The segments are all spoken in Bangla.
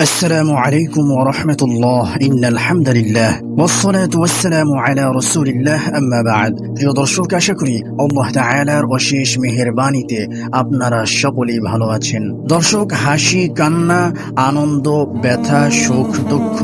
السلام عليكم ورحمة الله إن الحمد لله والصلاة والسلام على رسول الله أما بعد প্রিয় দর্শক আশা করি আল্লাহ তাআলার অশেষ মেহেরবানিতে আপনারা সকলেই ভালো আছেন দর্শক হাসি কান্না আনন্দ ব্যথা সুখ দুঃখ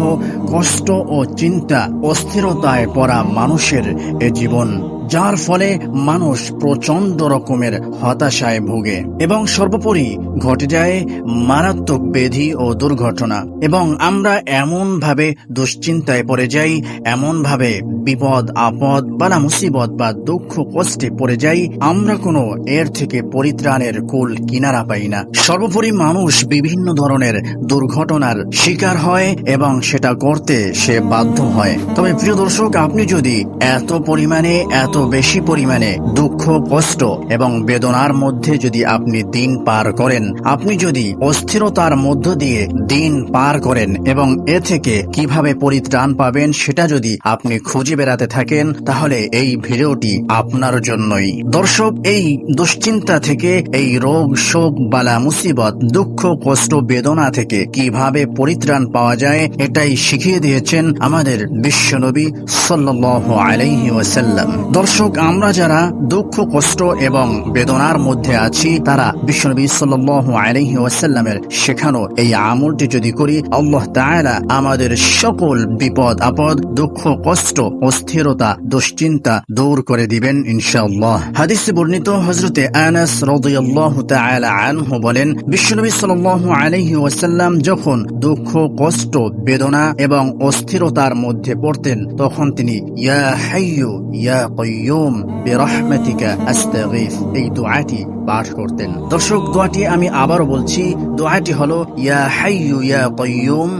কষ্ট ও চিন্তা অস্থিরতায় পড়া মানুষের এ জীবন যার ফলে মানুষ প্রচণ্ড রকমের হতাশায় ভোগে এবং সর্বোপরি ঘটে যায় মারাত্মক ব্যাধি ও দুর্ঘটনা। এবং আমরা এমন ভাবে দুশ্চিন্তায় পড়ে যাই এমন ভাবে বিপদ, আপদ, বালা মুসিবত বা দুঃখ কষ্টে পড়ে যাই, আমরা কোনো এর থেকে পরিত্রাণের কুল কিনারা পাই না। সর্বোপরি মানুষ বিভিন্ন ধরনের দুর্ঘটনার শিকার হয় এবং সেটা করতে সে বাধ্য হয়। তবে প্রিয় দর্শক, আপনি যদি এত পরিমাণে, এত বেশি পরিমাণে দুঃখ, কষ্ট এবং বেদনার মধ্যে যদি আপনি দিন পার করেন, আপনি যদি অস্থিরতার মধ্য দিয়ে দিন পার করেন এবং এ থেকে কীভাবে পরিত্রাণ পাবেন সেটা যদি আপনি খুঁজে বেড়াতে থাকেন, তাহলে এই ভিডিওটি আপনার জন্যই। দর্শক, এই দুশ্চিন্তা থেকে, এই রোগ, শোক, বালা, মুসিবত, দুঃখ, কষ্ট, বেদনা থেকে কীভাবে পরিত্রাণ পাওয়া যায়, এটাই শিখিয়ে দিয়েছেন আমাদের বিশ্বনবী সাল্লাল্লাহু আলাইহি ওয়াসাল্লাম। দর্শক আমরা যারা দুঃখ, কষ্ট এবং বেদনার মধ্যে আছি, তারা বিশ্বনবী সাল্লাল্লাহু আলাইহি ওয়াসাল্লামের শেখানো এই আমলটি যদি করি, আল্লাহ তাআলা আমাদের সকল বিপদ, আপদ, দুঃখ, কষ্ট, অস্থিরতা, দুশ্চিন্তা দূর করে দিবেন ইনশাআল্লাহ। হাদিসে বর্ণিত হযরতে আনাস রাদিয়াল্লাহু তাআলা আনহু বলেন, বিশ্বনবী সাল্লাল্লাহু আলাইহি ওয়াসাল্লাম যখন দুঃখ, কষ্ট, বেদনা এবং অস্থিরতার মধ্যে পড়তেন, তখন তিনি, ইয়া হাইয়ু, ইয়া কাইয়ুম বিরহমাতিকা আস্তাগিফ। এই দোয়াটি পাঠ করতেন। দর্শক, দোয়াটি আমি আবারও বলছি, দোয়াটি হলো, ইয়া হাইয়ু ইয়া কাইয়ুম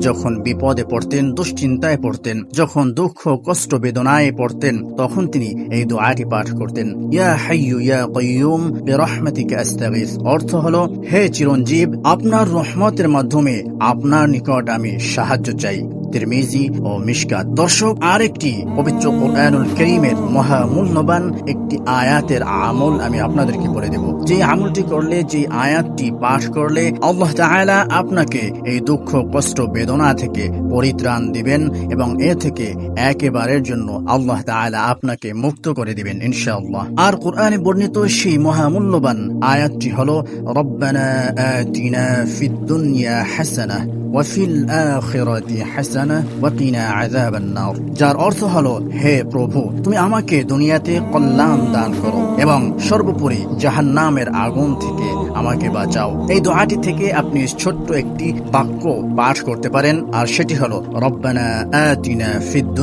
যখন বিপদে পড়তেন, দুশ্চিন্তায় পড়তেন, যখন দুঃখ, কষ্ট, বেদনায় পড়তেন, তখন তিনি এই দোয়াটি পাঠ করতেন। অর্থ হলো, হে চিরঞ্জীব, আপনার রহমতের মাধ্যমে আপনার নিকট আমি সাহায্য চাই। তিরমিজি ও মিশকাত। দর্শক, আরেকটি পবিত্র কোরআনুল করিমের মহামূল্যবান একটি আয়াতের আমল আমি আপনাদেরকে বলে দেব। যে আমলটি করলে, যে আয়াতটি পাঠ করলে আল্লাহ তাআলা আপনাকে এই দুঃখ, কষ্ট, বেদনা থেকে পরিত্রাণ দিবেন এবং এ থেকে একেবারের জন্য আল্লাহ তাআলা আপনাকে মুক্ত করে দিবেন ইনশাআল্লাহ। আর কোরআনে বর্ণিত সেই মহামূল্যবান আয়াতটি হলো, রব্বানা আতিনা ফিদ দুনিয়া হাসানাহ। ওয়াফিল আখিরাতি হাসানা নার যার অর্থ হলো, হে প্রভু, তুমি আমাকে দুনিয়াতে কল্যাণ দান করো এবং সর্বোপরি জাহান্নামের আগুন থেকে আমাকে বাঁচাও। এই দোয়াটি থেকে আপনি ছোট্ট একটি বাক্য পাঠ করতে পারেন, আর সেটি হলো, রব্বানা আতিনা ফিদ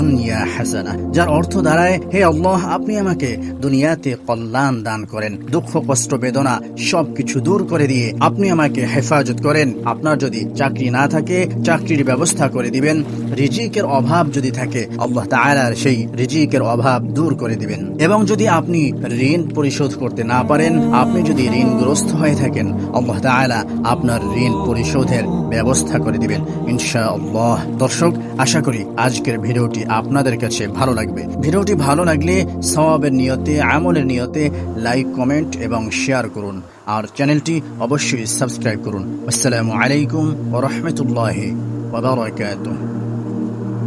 হাসানা। যার অর্থ দাঁড়ায়, হে আল্লাহ, আপনি আমাকে দুনিয়াতে কল্যাণ দান করেন। দুঃখ, কষ্ট, বেদনা সবকিছু দূর করে দিয়ে আপনি আমাকে হেফাজত করেন। আপনার যদি চাকরি না থাকে চাকরির ব্যবস্থা করে দিবেন। রিজিকের অভাব যদি থাকে, আল্লাহ তাআলার সেই রিজিকের অভাব দূর করে দিবেন। এবং যদি আপনি ঋণ পরিশোধ করতে না পারেন, আপনি যদি ঋণগ্রস্ত হয়ে থাকেন, আল্লাহ তাআলা আপনার ঋণ পরিশোধের ব্যবস্থা করে দিবেন, ইনশাআল্লাহ। দর্শক, আশা করি আজকের ভিডিওটি আপনাদের কাছে ভালো লাগবে। ভিডিওটি ভালো লাগলে সওয়াবের নিয়তে, আমলের নিয়তে লাইক, কমেন্ট এবং শেয়ার করুন। আর চ্যানেলটি অবশ্যই সাবস্ক্রাইব করুন আসসালামু আলাইকুম ওয়া রাহমাতুল্লাহি ওয়া বারাকাতুহু